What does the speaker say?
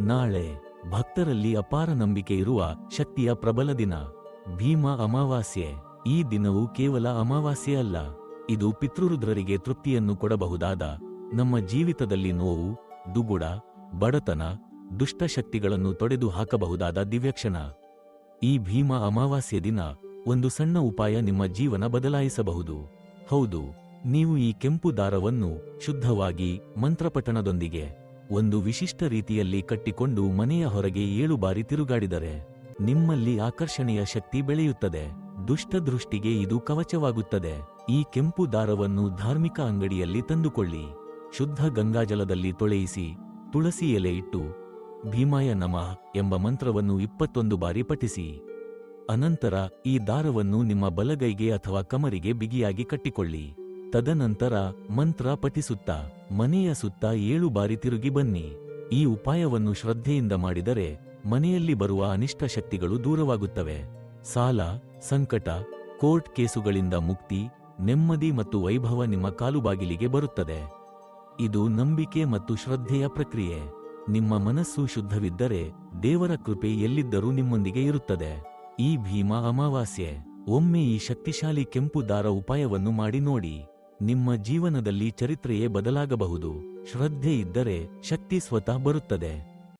ನಾಳೆ ಭಕ್ತರಲ್ಲಿ ಅಪಾರ ನಂಬಿಕೆ ಇರುವ ಶಕ್ತಿಯ ಪ್ರಬಲ ದಿನ, ಭೀಮ ಅಮಾವಾಸ್ಯೆ. ಈ ದಿನವು ಕೇವಲ ಅಮಾವಾಸ್ಯೆ ಅಲ್ಲ, ಇದು ಪಿತೃರುದ್ರರಿಗೆ ತೃಪ್ತಿಯನ್ನು ಕೊಡಬಹುದಾದ ನಮ್ಮ ಜೀವಿತದಲ್ಲಿ ನೋವು, ದುಗುಡ, ಬಡತನ ದುಷ್ಟಶಕ್ತಿಗಳನ್ನು ತೊಡೆದು ಹಾಕಬಹುದಾದ ದಿವ್ಯಕ್ಷಣ. ಈ ಭೀಮ ಅಮಾವಾಸ್ಯೆ ದಿನ ಒಂದು ಸಣ್ಣ ಉಪಾಯ ನಿಮ್ಮ ಜೀವನ ಬದಲಾಯಿಸಬಹುದು. ಹೌದು, ನೀವು ಈ ಕೆಂಪು ದಾರವನ್ನು ಶುದ್ಧವಾಗಿ ಮಂತ್ರಪಠಣದೊಂದಿಗೆ ಒಂದು ವಿಶಿಷ್ಟ ರೀತಿಯಲ್ಲಿ ಕಟ್ಟಿಕೊಂಡು ಮನೆಯ ಹೊರಗೆ ಏಳು ಬಾರಿ ತಿರುಗಾಡಿದರೆ ನಿಮ್ಮಲ್ಲಿ ಆಕರ್ಷಣೆಯ ಶಕ್ತಿ ಬೆಳೆಯುತ್ತದೆ. ದುಷ್ಟದೃಷ್ಟಿಗೆ ಇದು ಕವಚವಾಗುತ್ತದೆ. ಈ ಕೆಂಪು ದಾರವನ್ನು ಧಾರ್ಮಿಕ ಅಂಗಡಿಯಲ್ಲಿ ತಂದುಕೊಳ್ಳಿ. ಶುದ್ಧ ಗಂಗಾಜಲದಲ್ಲಿ ತೊಳೆಯಿಸಿ, ತುಳಸಿ ಎಲೆ ಇಟ್ಟು, ಭೀಮಾಯ ನಮಃ ಎಂಬ ಮಂತ್ರವನ್ನು ಇಪ್ಪತ್ತೊಂದು ಬಾರಿ ಪಠಿಸಿ. ಅನಂತರ ಈ ದಾರವನ್ನು ನಿಮ್ಮ ಬಲಗೈಗೆ ಅಥವಾ ಕಮರಿಗೆ ಬಿಗಿಯಾಗಿ ಕಟ್ಟಿಕೊಳ್ಳಿ. ತದನಂತರ ಮಂತ್ರ ಪಠಿಸುತ್ತಾ ಮನೆಯ ಸುತ್ತ ಏಳು ಬಾರಿ ತಿರುಗಿ ಬನ್ನಿ. ಈ ಉಪಾಯವನ್ನು ಶ್ರದ್ಧೆಯಿಂದ ಮಾಡಿದರೆ ಮನೆಯಲ್ಲಿ ಬರುವ ಅನಿಷ್ಟ ಶಕ್ತಿಗಳು ದೂರವಾಗುತ್ತವೆ. ಸಾಲ, ಸಂಕಟ, ಕೋರ್ಟ್ ಕೇಸುಗಳಿಂದ ಮುಕ್ತಿ, ನೆಮ್ಮದಿ ಮತ್ತು ವೈಭವ ನಿಮ್ಮ ಕಾಲುಬಾಗಿಲಿಗೆ ಬರುತ್ತದೆ. ಇದು ನಂಬಿಕೆ ಮತ್ತು ಶ್ರದ್ಧೆಯ ಪ್ರಕ್ರಿಯೆ. ನಿಮ್ಮ ಮನಸ್ಸು ಶುದ್ಧವಿದ್ದರೆ ದೇವರ ಕೃಪೆ ಎಲ್ಲಿದ್ದರೂ ನಿಮ್ಮೊಂದಿಗೆ ಇರುತ್ತದೆ. ಈ ಭೀಮ ಅಮಾವಾಸ್ಯೆ. ಒಮ್ಮೆ ಈ ಶಕ್ತಿಶಾಲಿ ಕೆಂಪು ದಾರ ಉಪಾಯವನ್ನು ಮಾಡಿ ನೋಡಿ. ನಿಮ್ಮ ಜೀವನದಲ್ಲಿ ಚರಿತ್ರೆಯೇ ಬದಲಾಗಬಹುದು. ಶ್ರದ್ಧೆ ಇದ್ದರೆ ಶಕ್ತಿ ಸ್ವತಃ ಬರುತ್ತದೆ.